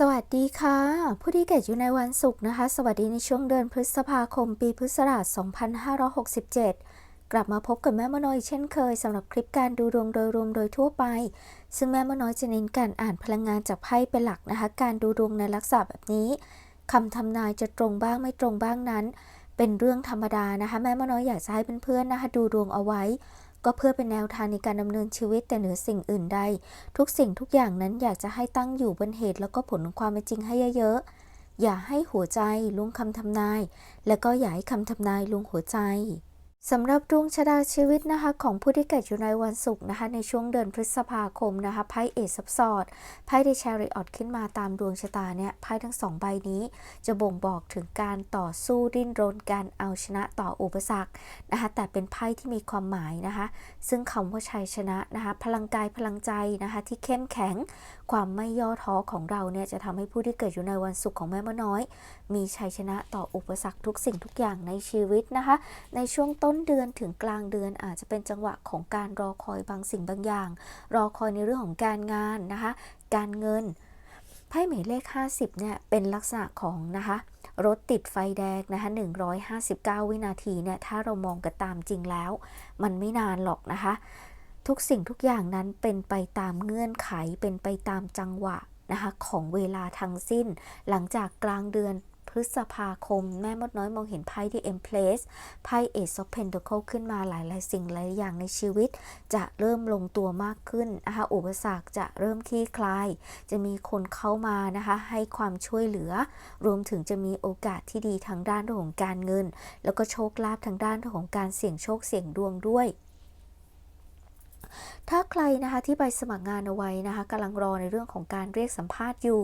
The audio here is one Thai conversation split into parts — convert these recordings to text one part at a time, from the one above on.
สวัสดีค่ะ ผู้ที่เกิดอยู่ในวันศุกร์นะคะ สวัสดีในช่วงเดือนพฤษภาคมปีพุทธศักราช 2567 กลับมาพบกับแม่มโนอยเช่นเคยสำหรับคลิปการดูดวงโดยรวมโดยทั่วไป ซึ่งแม่มโนยจะเน้นการอ่านพลังงานจากไพ่เป็นหลักนะคะ การดูดวงในลักษณะแบบนี้คำทำนายจะตรงบ้างไม่ตรงบ้างนั้น เป็นเรื่องธรรมดานะคะ แม่มโนยอยากจะให้เพื่อนๆนะคะ ดูดวงเอาไว้ ก็เพื่อเป็นแนวทางในการดำเนินชีวิตแต่เหนือสิ่งอื่นใด ทุกสิ่งทุกอย่างนั้นอยากจะให้ตั้งอยู่บนเหตุแล้วก็ผลของความเป็นจริงให้เยอะๆอย่าให้หัวใจลุงคำทำนาย และก็อย่าให้คำทำนายลุงหัวใจ สำหรับดวงชะตาชีวิตนะคะของผู้ที่เกิดอยู่ในวันศุกร์นะคะในช่วงเดือนพฤษภาคมนะคะไพ่เอซับซอดไพ่เดชาริออตขึ้นมาตามดวงชะตาเนี่ยไพ่ทั้งสองใบนี้ จะบ่งบอกถึงการต่อสู้ดิ้นรนการเอาชนะต่ออุปสรรคนะคะแต่เป็นไพ่ที่มีความหมายนะคะ ซึ่งคำว่าชัยชนะนะคะพลังกายพลังใจนะคะที่เข้มแข็งความไม่ย่อท้อของเราเนี่ยจะทำให้ผู้ที่เกิดอยู่ในวันศุกร์ของแม่มะน้อย มีชัยชนะต่ออุปสรรคทุกสิ่งทุกอย่างในชีวิตนะคะ ในช่วงต้นเดือนถึงกลางเดือนอาจจะเป็นจังหวะของการรอคอยบางสิ่งบางอย่าง รอคอยในเรื่องของการงานนะคะ การเงินไพ่หมายเลข 50เนี่ยเป็นลักษณะของนะคะรถติดไฟแดงนะคะ 159 วินาทีเนี่ย ถ้าเรามองกันตามจริงแล้ว มันไม่นานหรอกนะคะ ทุกสิ่งทุกอย่างนั้นเป็นไปตามเงื่อนไขเป็นไปตามจังหวะนะคะของเวลาทั้งสิ้น หลังจากกลางเดือนพฤษภาคม แม่มดน้อยมองเห็นไพ่ที่ e m p l a c e ไพ่ Ace of Pentacle ขึ้นมาหลาย ๆ สิ่งหลายอย่างในชีวิต จะเริ่มลงตัวมากขึ้นนะคะอุปสรรคจะเริ่มคลี่คลาย จะมีคนเข้ามานะคะให้ความช่วยเหลือ รวมถึงจะมีโอกาสที่ดีทางด้านเรื่องของการเงิน แล้วก็โชคลาภทางด้านเรื่องของการเสี่ยงโชคเสี่ยงดวงด้วย ถ้าใครนะคะที่ไปสมัครงานเอาไว้นะคะกำลังรอในเรื่องของการเรียกสัมภาษณ์อยู่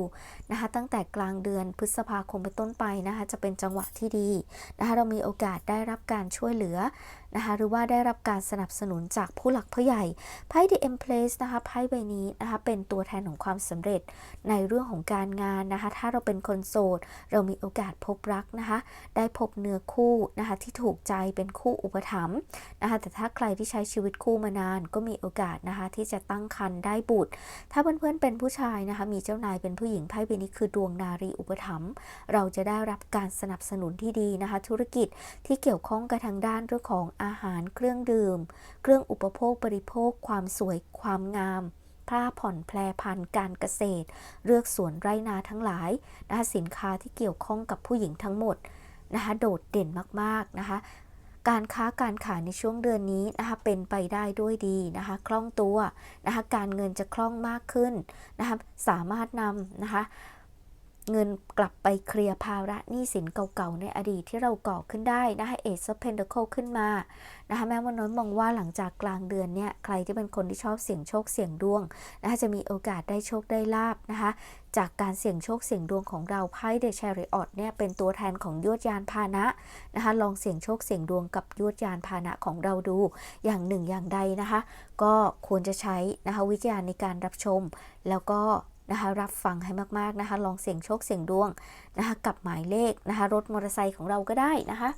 นะคะตั้งแต่กลางเดือนพฤษภาคมเป็นต้นไปนะคะจะเป็นจังหวะที่ดีนะคะเรามีโอกาสได้รับการช่วยเหลือ นะคะหรือว่าได้รับการสนับสนุนจากผู้หลักผู้ใหญ่ไพ่ The Empress นะคะไพ่ใบนี้นะคะเป็นตัวแทนของความสำเร็จในเรื่องของการงานนะคะ ถ้าเราเป็นคนโสด เรามีโอกาสพบรักนะคะ ได้พบเนื้อคู่นะคะที่ถูกใจเป็นคู่อุปถัมภ์นะคะแต่ถ้าใครที่ใช้ชีวิตคู่มานานก็มีโอกาสนะคะที่จะตั้งครรภ์ได้บุตร ถ้าเพื่อนๆเป็นผู้ชายนะคะ มีเจ้านายเป็นผู้หญิงไพ่ใบนี้คือดวงนารีอุปถัมภ์เราจะได้รับการสนับสนุนที่ดีนะคะ ธุรกิจที่เกี่ยวข้องกับทางด้านเรื่องของอาหารเครื่องดื่ม เครื่องอุปโภคบริโภค ความสวยความงามผ้าผ่อนแพรพันการเกษตร เลือกสวนไร่นาทั้งหลายนะคะสินค้าที่เกี่ยวข้องกับผู้หญิงทั้งหมดนะคะโดดเด่นมากๆนะคะการค้าการขายในช่วงเดือนนี้นะคะเป็นไปได้ด้วยดีนะคะคล่องตัวนะคะการเงินจะคล่องมากขึ้นนะคะสามารถนำนะคะ เงินกลับไปเคลียร์ภาระหนี้สินเก่าๆ ในอดีตที่เราก่อขึ้นได้นะคะเอซ of Pentacle ขึ้นมานะคะแม่วันน้อยมองว่าหลังจากกลางเดือนเนี่ยใครที่เป็นคนที่ชอบเสี่ยงโชคเสี่ยงดวงนะคะจะมีโอกาสได้โชคได้ลาบนะคะจากการเสี่ยงโชคเสี่ยงดวงของเราไพ่เดชาริออตเนี่ยเป็นตัวแทนของยวดยานพาหนะนะคะลองเสี่ยงโชคเสี่ยงดวงกับยวดยานพาหนะของเราดูอย่างหนึ่งอย่างใดนะคะ ก็ควรจะใช้นะคะวิจารณ์ในการรับชม แล้วก็ นะคะ รับฟังให้มากๆนะคะ ลองเสี่ยงโชคเสี่ยงดวงนะคะ กับหมายเลขนะคะ รถมอเตอร์ไซค์ของเราก็ได้นะคะ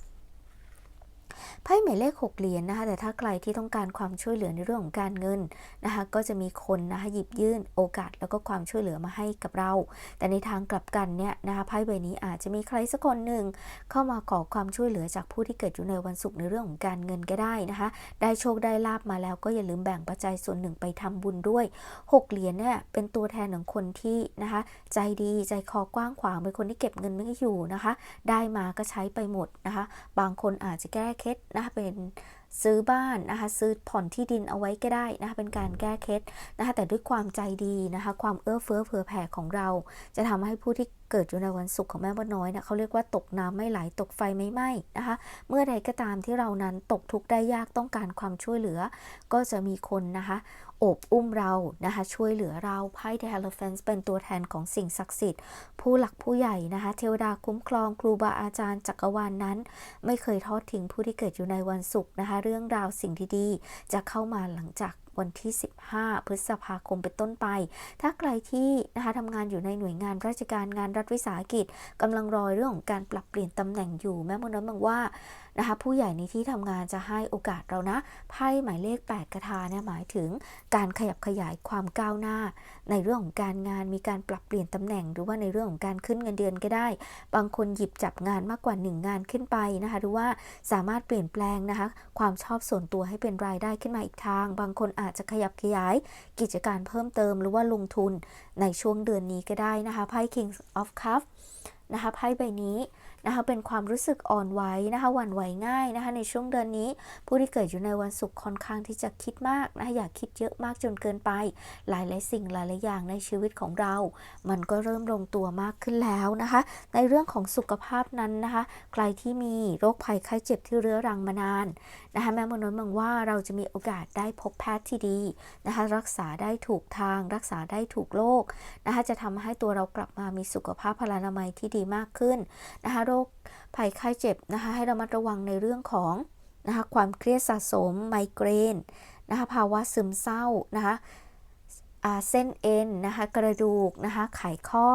ไพ่หมายเลข 6 เหรียญนนะคะ แต่ถ้าใครที่ต้องการความช่วยเหลือในเรื่องของการเงินนะคะ ก็จะมีคนนะคะหยิบยื่นโอกาสแล้วก็ความช่วยเหลือมาให้กับเรา แต่ในทางกลับกันเนี่ยนะคะไพ่ใบนี้อาจจะมีใครสักคนหนึ่งเข้ามาขอความช่วยเหลือจากผู้ที่เกิดอยู่ในวันศุกร์ในเรื่องของการเงินก็ได้นะคะ ได้โชคได้ลาบมาแล้วก็อย่าลืมแบ่งปัจจัยส่วนหนึ่งไปทำบุญด้วย 6 เหรียญเนี่ยเป็นตัวแทนของคนที่นะคะ ใจดีใจคอกว้างขวางเป็นคนที่เก็บเงินไม่อยู่นะคะ ได้มาก็ใช้ไปหมดนะคะ บางคนอาจจะแก้เคล็ดนะคะเป็นซื้อบ้านนะคะซื้อผ่อนที่ดินเอาไว้ก็ได้นะคะเป็นการแก้เคล็ดนะคะแต่ด้วยความใจดีนะคะความเอื้อเฟื้อเผื่อแผ่ของเรา จะทำให้ผู้ที่เกิดอยู่ในวันศุกร์ของแม่บ้านน้อยนะเขาเรียกว่าตกน้ำไม่ไหลตกไฟไม่ไหม้นะคะเมื่อใดก็ตามที่เรานั้นตกทุกข์ได้ยากต้องการความช่วยเหลือ ก็จะมีคนนะคะ อบอุ้มเรานะคะ ช่วยเหลือเราไพ่เดลเฟนส์เป็นตัวแทนของสิ่งศักดิ์สิทธิ์ ผู้หลักผู้ใหญ่นะคะ เทวดาคุ้มครองครูบาอาจารย์จักรวาลนนั้น ไม่เคยทอดทิ้งผู้ที่เกิดอยู่ในวันศุกร์นะคะ เรื่องราวสิ่งที่ดีจะเข้ามาหลังจาก วันที่ 15 พฤษภาคมเป็นต้นไป ถ้าใครที่นะคะทำงานอยู่ในหน่วยงานราชการงานรัฐวิสาหกิจกำลังรอเรื่องของการปรับเปลี่ยนตำแหน่งอยู่ แม่มน้อยมองว่านะคะผู้ใหญ่ในที่ทำงานจะให้โอกาสเรานะไพ่หมายเลข 8 กระทาเนี่ยหมายถึงการขยับขยายความก้าวหน้า ในเรื่องของการงานมีการปรับเปลี่ยนตำแหน่ง หรือว่าในเรื่องของการขึ้นเงินเดือนก็ได้ บางคนหยิบจับงานมากกว่า 1 งานขึ้นไปนะคะหรือว่าสามารถเปลี่ยนแปลงนะคะความชอบส่วนตัวให้เป็นรายได้ขึ้นมาอีกทาง บางคนอาจจะขยับขยายกิจการเพิ่มเติมหรือว่าลงทุนในช่วงเดือนนี้ก็ได้นะคะไพ่ King of Cups นะคะไพ่ใบนี้ นะคะเป็นความรู้สึกอ่อนไหวนะคะหวั่นไหวง่ายนะคะในช่วงเดือนนี้ ผู้ที่เกิดอยู่ในวันศุกร์ค่อนข้างที่จะคิดมากนะคะอย่าคิดเยอะมากจนเกินไป หลายหลายสิ่งหลายหลายอย่างในชีวิตของเรา มันก็เริ่มลงตัวมากขึ้นแล้วนะคะ ในเรื่องของสุขภาพนั้นนะคะใครที่มีโรคภัยไข้เจ็บที่เรื้อรังมานานนะคะแม่มโนนมองว่าเราจะมีโอกาสได้พบแพทย์ที่ดีนะคะรักษาได้ถูกทาง รักษาได้ถูกโรคนะคะจะทำให้ตัวเรากลับมามีสุขภาพพลานามัยที่ดีมากขึ้นนะคะรคภัยไข้เจ็บนะคะให้ระมัดระวังในเรื่องของนะคะความเครียดสะสมไมเกรนนะคะภาวะซึมเศร้านะคะเส้นเอ็นนะคะกระดูกนะคะไขข้อ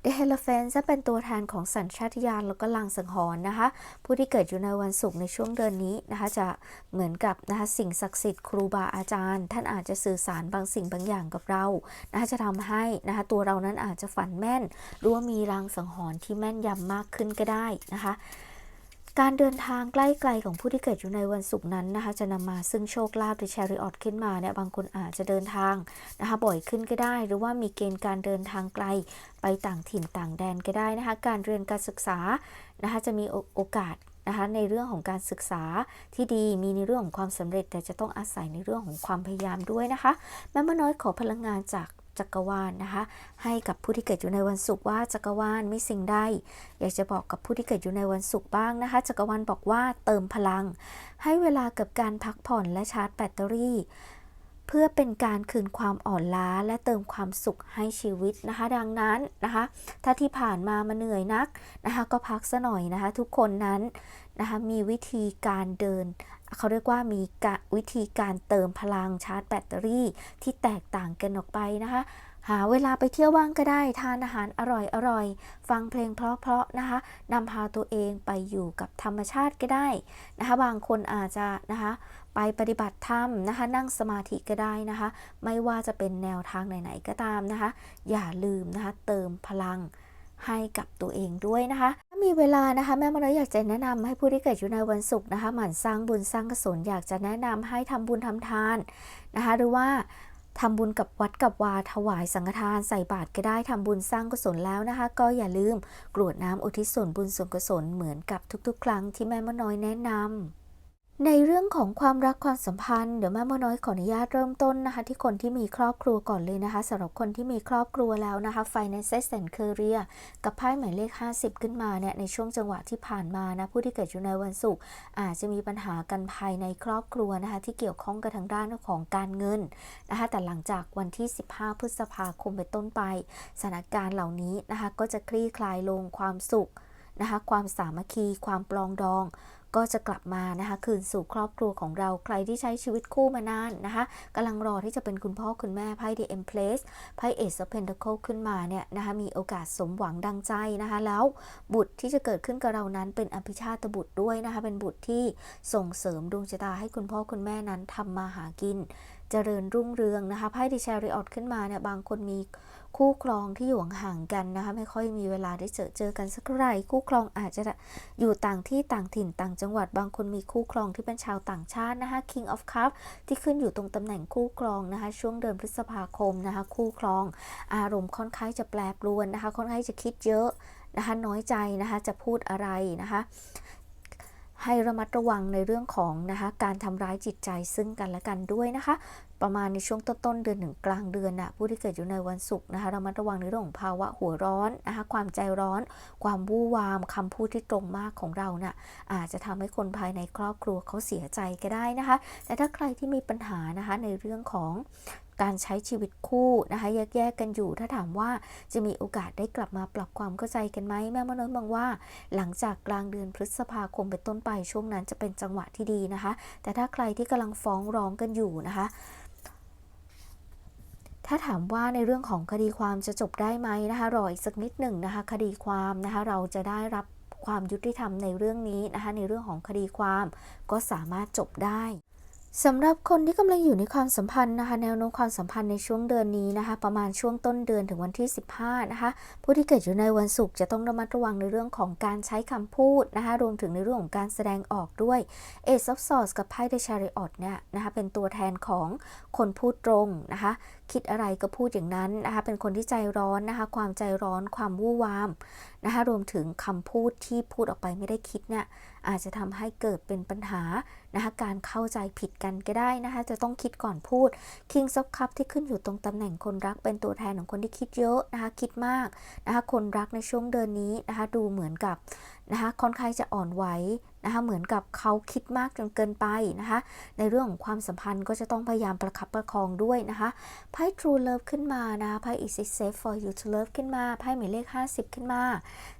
เดเฮลเฟนจะเป็นตัวแทนของสัญชาตญาณแล้วก็ลังสังหรณ์นะคะ ผู้ที่เกิดอยู่ในวันศุกร์ในช่วงเดือนนี้นะคะ จะเหมือนกับนะคะสิ่งศักดิ์สิทธิ์ครูบาอาจารย์ ท่านอาจจะสื่อสารบางสิ่งบางอย่างกับเรานะคะจะทำให้นะคะตัวเรานั้นอาจจะฝันแม่น หรือว่ามีลังสังหรณ์ที่แม่นยำมากขึ้นก็ได้นะคะ การเดินทางใกล้ไกลของผู้ที่เกิดอยู่ในวันศุกร์นั้นนะคะ จะนำมาซึ่งโชคลาภหรือแชริออตขึ้นมาเนี่ยบางคนอาจจะเดินทางนะคะบ่อยขึ้นก็ได้ หรือว่ามีเกณฑ์การเดินทางไกลไปต่างถิ่นต่างแดนก็ได้นะคะ การเรียนการศึกษานะคะจะมีโอกาสนะคะในเรื่องของการศึกษาที่ดีมีในเรื่องของความสำเร็จ แต่จะต้องอาศัยในเรื่องของความพยายามด้วยนะคะแม่มน้อยขอพลังงานจาก จักรวาลนะคะ ให้กับผู้ที่เกิดอยู่ในวันศุกร์ว่าจักรวาลมีสิ่งใดอยากจะบอกกับผู้ที่เกิดอยู่ในวันศุกร์บ้างนะคะ จักรวาลบอกว่าเติมพลัง ให้เวลากับการพักผ่อนและชาร์จแบตเตอรี่ เพื่อเป็นการคืนความอ่อนล้าและเติมความสุขให้ชีวิตนะคะ ดังนั้นนะคะ ถ้าที่ผ่านมามาเหนื่อยนักนะคะ ก็พักซะหน่อยนะคะ ทุกคนนั้นนะคะมีวิธีการเดิน เขาเรียกว่ามีวิธีการเติมพลังชาร์จแบตเตอรี่ที่แตกต่างกันออกไปนะคะ หาเวลาไปเที่ยวบ้างก็ได้ ทานอาหารอร่อยอร่อย ฟังเพลงเพราะๆนะคะนำพาตัวเองไปอยู่กับธรรมชาติก็ได้นะคะ บางคนอาจจะนะคะไปปฏิบัติธรรมนะคะ นั่งสมาธิก็ได้นะคะ ไม่ว่าจะเป็นแนวทางไหนๆก็ตามนะคะ อย่าลืมนะคะเติมพลัง ให้กับตัวเองด้วยนะคะถ้ามีเวลานะคะแม่มน้อยอยากจะแนะนำให้ผู้ที่เกิดอยู่ในวันศุกร์นะคะหมั่นสร้างบุญสร้างกุศลอยากจะแนะนำให้ทำบุญทำทานนะคะหรือว่าทำบุญกับวัดกับวาถวายสังฆทานใส่บาตรก็ได้ทำบุญสร้างกุศลแล้วนะคะ ก็อย่าลืมกรวดน้ำอุทิศส่วนบุญส่วนกุศลเหมือนกับทุกๆ ครั้งที่แม่มน้อยแนะนำ ในเรื่องของความรักความสัมพันธ์เดี๋ยวแม่มน้อยขออนุญาตเริ่มต้นนะคะ ที่คนที่มีครอบครัวก่อนเลยนะคะสำหรับคนที่มีครอบครัวแล้วนะคะ Finances and Career กับไพ่หมายเลข 50 ขึ้นมาเนี่ยในช่วงจังหวะที่ผ่านมานะผู้ที่เกิดอยู่ในวันศุกร์อาจจะมีปัญหากันภายในครอบครัวนะคะ ที่เกี่ยวข้องกับทางด้านของการเงินนะคะ แต่หลังจากวันที่ 15 พฤษภาคมเป็นต้นไปสถานการณ์เหล่านี้นะคะ ก็จะคลี่คลายลงความสุขนะคะ ความสามัคคี ความปลองดอง ก็จะกลับมานะคะ คืนสู่ครอบครัวของเราใครที่ใช้ชีวิตคู่มานานนะคะกำลังรอที่จะเป็นคุณพ่อคุณแม่ไพ่ The Empress ไพ่ Ace of Pentacles ขึ้นมาเนี่ยนะคะมีโอกาสสมหวังดังใจนะคะ แล้วบุตรที่จะเกิดขึ้นกับเรานั้นเป็นอภิชาตบุตรด้วยนะคะ เป็นบุตรที่ส่งเสริมดวงชะตาให้คุณพ่อคุณแม่นั้นทำมาหากินเจริญรุ่งเรืองนะคะไพ่ดิชาริออตขึ้นมาเนี่ยบางคนมีคู่ครองที่อยู่ห่างกันนะคะไม่ค่อยมีเวลาได้เจอเจอกันสักไรคู่ครองอาจจะอยู่ต่างที่ต่างถิ่นต่างจังหวัดบางคนมีคู่ครองที่เป็นชาวต่างชาตินะคะ King of Cup ที่ขึ้นอยู่ตรงตำแหน่งคู่ครองนะคะ ช่วงเดือนพฤษภาคมนะคะ คู่ครอง อารมณ์ค่อนข้างจะแปรปรวนนะคะ ค่อนข้างจะคิดเยอะนะคะน้อยใจนะคะจะพูดอะไรนะคะ ให้ระมัดระวังในเรื่องของนะคะการทำร้ายจิตใจซึ่งกันและกันด้วยนะคะ ประมาณในช่วงต้นๆเดือนหนึ่งกลางเดือนนะผู้ที่เกิดอยู่ในวันศุกร์นะคะระมัดระวังในเรื่องของภาวะหัวร้อนนะคะความใจร้อน ความวู่วามคำพูดที่ตรงมากของเรานะ่ะอาจจะทำให้คนภายในครอบครัวเขาเสียใจก็ได้นะคะ แต่ถ้าใครที่มีปัญหานะคะในเรื่องของ การใช้ชีวิตคู่นะคะแยกๆกันอยู่ ถ้าถามว่าจะมีโอกาสได้กลับมาปรับความเข้าใจกันไหมแม่มโนมองว่า หลังจากกลางเดือนพฤษภาคมเป็นต้นไปช่วงนั้นจะเป็นจังหวะที่ดีนะคะ แต่ถ้าใครที่กำลังฟ้องร้องกันอยู่นะคะถ้าถามว่าในเรื่องของคดีความจะจบได้ไหมนะคะรออีกสักนิดหนึ่งนะคะคดีความนะคะเราจะได้รับความยุติธรรมในเรื่องนี้นะคะในเรื่องของคดีความก็สามารถจบได้ สำหรับคนที่กำลังอยู่ในความสัมพันธ์นะคะ แนวโน้มความสัมพันธ์ในช่วงเดือนนี้นะคะ ประมาณช่วงต้นเดือนถึงวันที่ 15 นะคะ ผู้ที่เกิดอยู่ในวันศุกร์จะต้องระมัดระวังในเรื่องของการใช้คำพูดนะคะ รวมถึงในเรื่องของการแสดงออกด้วย Ace of Swords กับไพ่เดชาริออตเนี่ยนะคะ เป็นตัวแทนของคนพูดตรงนะคะ คิดอะไรก็พูดอย่างนั้นนะคะ เป็นคนที่ใจร้อนนะคะ ความใจร้อนความวู่วามนะคะรวมถึงคำพูดที่พูดออกไปไม่ได้คิดเนี่ยอาจจะทำให้เกิดเป็นปัญหานะคะการเข้าใจผิดกันก็ได้นะคะจะต้องคิดก่อนพูด King of Cup ที่ขึ้นอยู่ตรงตำแหน่งคนรักเป็นตัวแทนของคนที่คิดเยอะนะคะคิดมากนะคะคนรักในช่วงเดือนนี้นะคะดูเหมือนกับนะคะค่อนข้างจะอ่อนไหว นะคะเหมือนกับเขาคิดมากจนเกินไปนะคะ ในเรื่องของความสัมพันธ์ก็จะต้องพยายามประคับประคองด้วยนะคะไพ่ True Love ขึ้นมานะคะไพ่ Is it safe for you to love ขึ้นมาไพ่หมายเลข 50 ขึ้นมา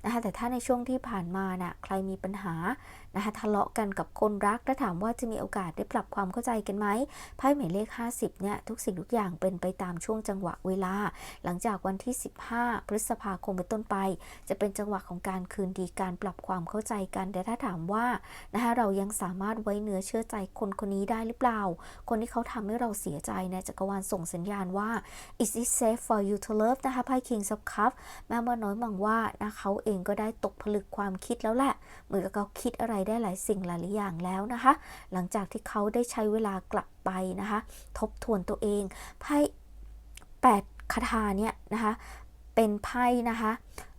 นะคะแต่ถ้าในช่วงที่ผ่านมาน่ะใครมีปัญหานะคะทะเลาะกันกับคนรักและถามว่าจะมีโอกาสได้ปรับความเข้าใจกันไหมไพ่หมายเลข 50เนี่ยทุกสิ่งทุกอย่างเป็นไปตามช่วงจังหวะเวลา หลังจากวันที่ 15 พฤษภาคมเป็นต้นไป จะเป็นจังหวะของการคืนดีการปรับความเข้าใจกัน แต่ถ้าถามว่านะคะเรายังสามารถไว้เนื้อเชื่อใจคนคนนี้ได้หรือเปล่า คนที่เขาทำให้เราเสียใจนจักรวาลส่งสัญญาณว่า is it safe for you to love นะคะไพ่ King of Cup แม่มน้อยมองว่านะเขาเองก็ได้ตกผลึกความคิดแล้วแหละ เหมือนกับเขาคิดอะไรได้หลายสิ่งหลายอย่างแล้วนะคะ หลังจากที่เขาได้ใช้เวลากลับไปนะคะ ทบทวนตัวเองไพ่แปดคาถาเนี่ยนะคะ เป็นไพ่นะคะ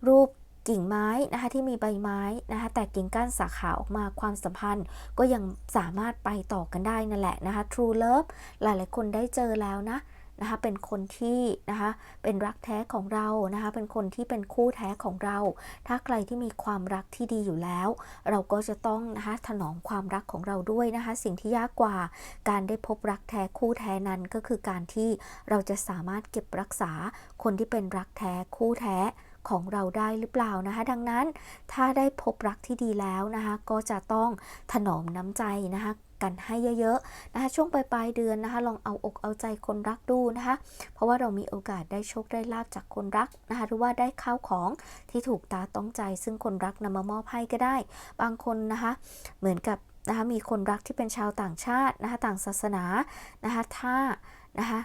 รูปกิ่งไม้นะคะที่มีใบไม้นะคะ แต่กิ่งก้านสาขาออกมาความสัมพันธ์ ก็ยังสามารถไปต่อกันได้นั่นแหละนะคะ True Love หลายๆคนได้เจอแล้วนะ นะคะเป็นคนที่นะคะเป็นรักแท้ของเรานะคะเป็นคนที่เป็นคู่แท้ของเรา ถ้าใครที่มีความรักที่ดีอยู่แล้ว เราก็จะต้องนะคะถนอมความรักของเราด้วยนะคะสิ่งที่ยากกว่าการได้พบรักแท้คู่แท้นั้นก็คือการที่เราจะสามารถเก็บรักษาคนที่เป็นรักแท้คู่แท้ ของเราได้หรือเปล่านะคะ ดังนั้นถ้าได้พบรักที่ดีแล้วนะคะ ก็จะต้องถนอมน้ำใจนะคะกันให้เยอะๆนะคะช่วงปลายๆเดือนนะคะ ลองเอาอกเอาใจคนรักดูนะคะ เพราะว่าเรามีโอกาสได้โชคได้ลาบจากคนรักนะคะหรือว่าได้ข้าวของที่ถูกตาต้องใจ ซึ่งคนรักนำมามอบให้ก็ได้ บางคนนะคะ เหมือนกับนะคะมีคนรักที่เป็นชาวต่างชาตินะคะต่างศาสนานะคะถ้านะคะ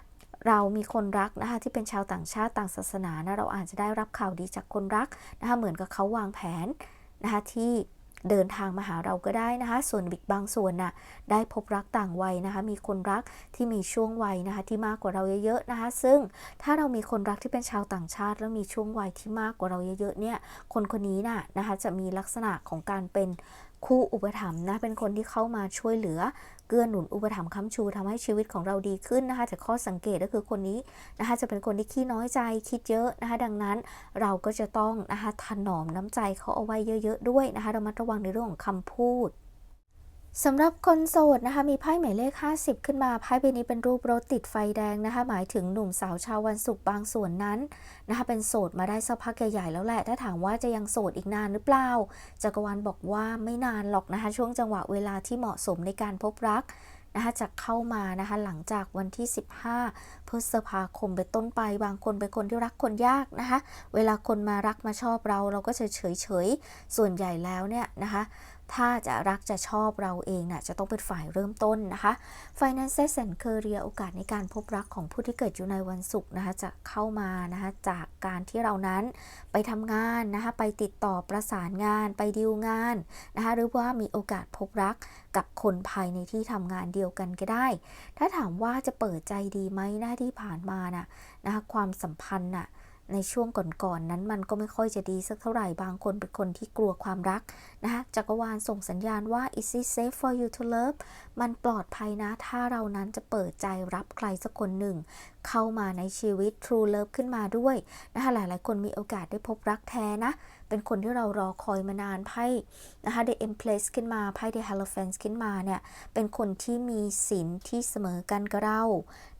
เรามีคนรักนะคะที่เป็นชาวต่างชาติต่างศาสนานะเราอาจจะได้รับข่าวดีจากคนรักนะคะเหมือนกับเขาวางแผนนะคะที่เดินทางมาหาเราก็ได้นะคะ ส่วนบิกบางส่วนน่ะได้พบรักต่างวัยนะคะ มีคนรักที่มีช่วงวัยนะคะที่มากกว่าเราเยอะๆนะคะ ซึ่งถ้าเรามีคนรักที่เป็นชาวต่างชาติ แล้วมีช่วงวัยที่มากกว่าเราเยอะๆเนี่ย คนคนนี้น่ะนะคะจะมีลักษณะของการเป็นคู่อุปถัมภ์นะเป็นคนที่เข้ามาช่วยเหลือ เกื้อหนุนอุปถัมภ์ค้ำชูทำให้ชีวิตของเราดีขึ้นนะคะแต่ข้อสังเกตก็คือคนนี้นะคะจะเป็นคนที่ขี้น้อยใจคิดเยอะนะคะดังนั้นเราก็จะต้องนะคะถนอมน้ำใจเขาเอาไว้เยอะ ๆ ด้วยนะคะระมัดระวังในเรื่องของคำพูด สำหรับคนโสดนะคะมีไพ่หมายเลข 50 ขึ้นมาไพ่ใบนี้เป็นรูปรถติดไฟแดงนะคะ หมายถึงหนุ่มสาวชาววันศุกร์บางส่วนนั้นนะคะเป็นโสดมาได้สักพักใหญ่ๆแล้วแหละ ถ้าถามว่าจะยังโสดอีกนานหรือเปล่าจักรวาลบอกว่าไม่นานหรอกนะคะ ช่วงจังหวะเวลาที่เหมาะสมในการพบรักนะคะจะเข้ามานะคะหลังจากวันที่ 15 พฤษภาคมเป็นต้นไป บางคนเป็นคนที่รักคนยากนะคะ เวลาคนมารักมาชอบเราเราก็จะเฉยๆส่วนใหญ่แล้วเนี่ยนะคะ ถ้าจะรักจะชอบเราเองนะ่ะจะต้องเป็นฝ่ายเริ่มต้นนะคะ Finances and Career โอกาสในการพบรักของผู้ที่เกิดอยู่ในวันศุกร์นะคะจะเข้ามานะคะจากการที่เรานั้นไปทำงานนะคะไปติดต่อประสานงานไปดีลงานนะคะหรือว่ามีโอกาสพบรักกับคนภายในที่ทำงานเดียวกันก็ได้ ถ้าถามว่าจะเปิดใจดีไหมหน้าที่ผ่านมาน่ะนะคะความสัมพันธ์น่ะในช่วงก่อนๆนนั้นมันก็ไม่ค่อยจะดีสักเท่าไหร่บางคนเป็นคนที่กลัวความรักนะคะจักรวาลส่งสัญญาณว่า is it safe for you to love มันปลอดภัยนะ ถ้าเรานั้นจะเปิดใจรับใครสักคนหนึ่ง เข้ามาในชีวิต True Love ขึ้นมาด้วยนะคะหลายๆ คนมีโอกาสได้พบรักแท้นะ เป็นคนที่เรารอคอยมานานไพ่นะคะ The Empress ขึ้นมาไพ่ The Hierophant ขึ้นมาเนี่ยเป็นคนที่มีศีลที่เสมอกันกับเรา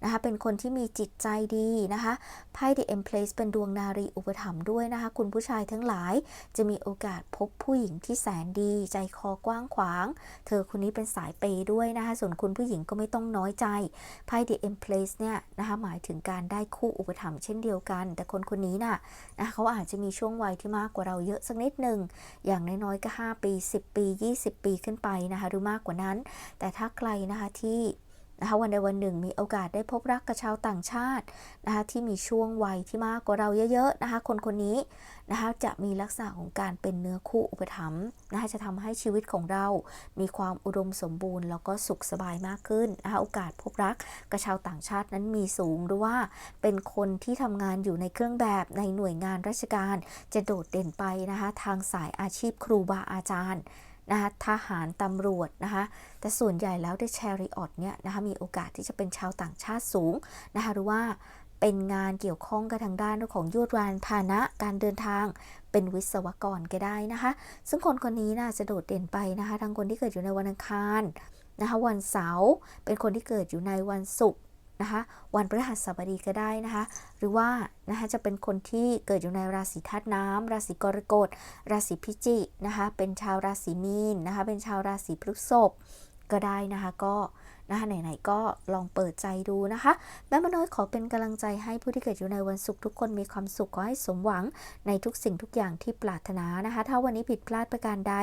นะคะเป็นคนที่มีจิตใจดีนะคะไพ่ The Empress เป็นดวงนารีอุปถัมภ์ด้วยนะคะคุณผู้ชายทั้งหลายจะมีโอกาสพบผู้หญิงที่สนดี ใจคอกว้างขวาง เธอคนนี้เป็นสายเปย์ด้วยนะคะ ส่วนคุณผู้หญิงก็ไม่ต้องน้อยใจไพ่ The Empress เนี่ยนะคะหมายถึงการได้คู่อุปถัมภ์เช่นเดียวกัน แต่คนคนนี้น่ะนะคะเขาอาจจะมีช่วงวัยที่มากกว่าเราเยอะสักนิดหนึ่งอย่างน้อยๆก็ 5 ปี 10 ปี 20 ปีขึ้นไปนะคะหรือมากกว่านั้น แต่ถ้าใครนะคะที่ นะคะวันใดวันหนึ่งมีโอกาสได้พบรักกับชาวต่างชาตินะคะที่มีช่วงวัยที่มากกว่าเราเยอะๆนะคะคนคนนี้นะคะจะมีลักษณะของการเป็นเนื้อคู่อุปถัมภ์นะคะจะทำให้ชีวิตของเรา มีความอุดมสมบูรณ์ แล้วก็สุขสบายมากขึ้นนะคะโอกาสพบรักกับชาวต่างชาตินั้นมีสูงหรือว่าเป็นคนที่ทำงานอยู่ในเครื่องแบบในหน่วยงานราชการจะโดดเด่นไปนะคะทางสายอาชีพครูบาอาจารย์ นะคะทหารตำรวจนะคะแต่ส่วนใหญ่แล้วในแชริออตเนี่ยนะคะมีโอกาสที่จะเป็นชาวต่างชาติสูงนะคะหรือว่าเป็นงานเกี่ยวข้องกับทางด้านของยวดวานพานะการเดินทางเป็นวิศวกรก็ได้นะคะ ซึ่งคนคนนี้น่าจะโดดเด่นไปนะคะทั้งคนที่เกิดอยู่ในวันอังคารนะคะวันเสาร์เป็นคนที่เกิดอยู่ในวันศุกร์ นะคะวันพฤหัสบดีก็ได้นะคะ หรือว่านะคะจะเป็นคนที่เกิดอยู่ในราศีธาตุน้ำราศีกรกฎ ราศีพิจิกนะคะเป็นชาวราศีมีนนะคะเป็นชาวราศีพฤษภ ก็ได้นะคะก็นะคะไหนๆก็ลองเปิดใจดูนะคะแม่มน้อยขอเป็นกำลังใจให้ผู้ที่เกิดอยู่ในวันศุกร์ทุกคนมีความสุขขอให้สมหวังในทุกสิ่งทุกอย่างที่ปรารถนานะคะ ถ้าวันนี้ผิดพลาดประการใด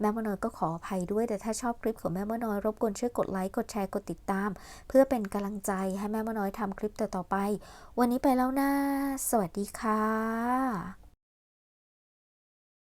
แม่มน้อยก็ขออภัยด้วย แต่ถ้าชอบคลิปของแม่มน้อยรบกวนช่วยกดไลค์กดแชร์กดติดตาม เพื่อเป็นกำลังใจให้แม่มน้อยทำคลิปต่อๆไป วันนี้ไปแล้วนะสวัสดีค่ะ